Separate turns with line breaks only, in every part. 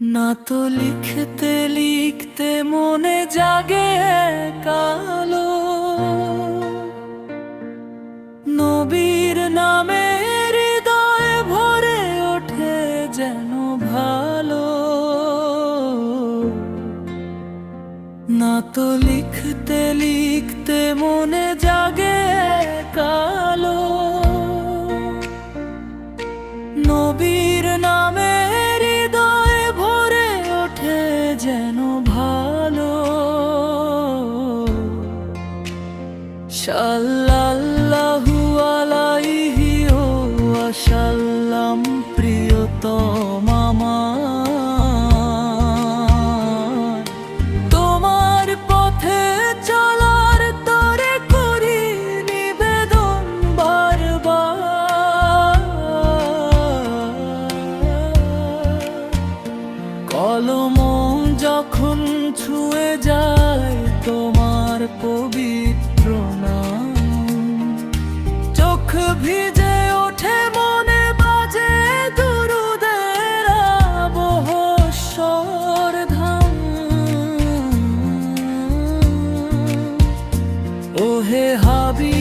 না তো লিখতে লিখতে মনে জাগে কালো। নবীর নামে হৃদয় ভরে ওঠে যেন ভালো। না তো লিখতে লিখতে মনে জাগে কালো। নবীর সাল্লাল্লাহু আলাইহি ওয়াসাল্লাম প্রিয়তম তোমার পথে চলার কলম যখন ছুঁয়ে যায় ভিজে ওঠে মনে বাজে দুরুদের আবহ ধাম। ওহে হাবিব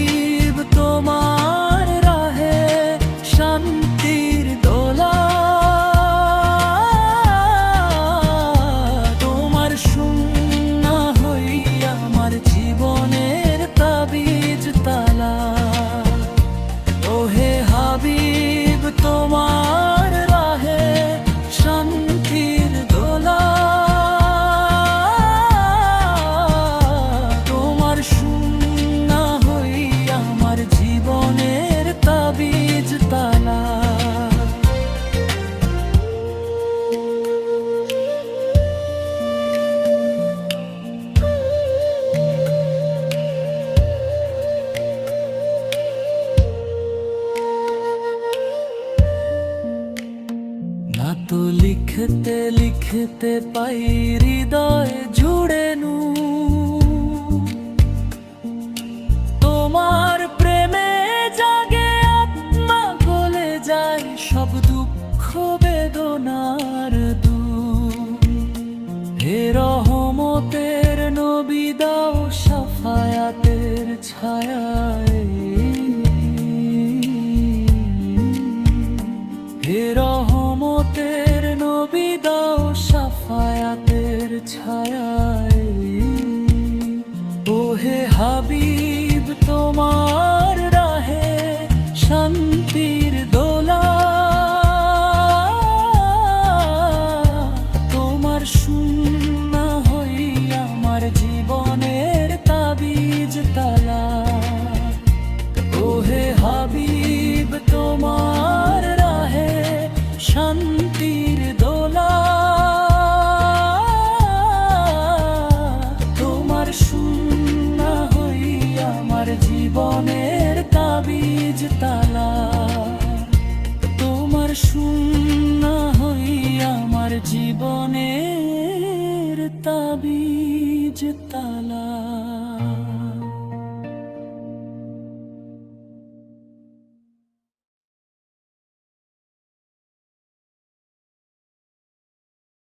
তো লিখতে লিখতে পাই হৃদয় জুড়ে নু। তোমার প্রেমে জাগে আত্মা গলে যায় সব দুঃখ বেদনার দু হে রহমতের নবী দাও সাফায়াতের ছায়ায়। হে রহমতের সাফায়াতের জীবনের তাবিজ তালা।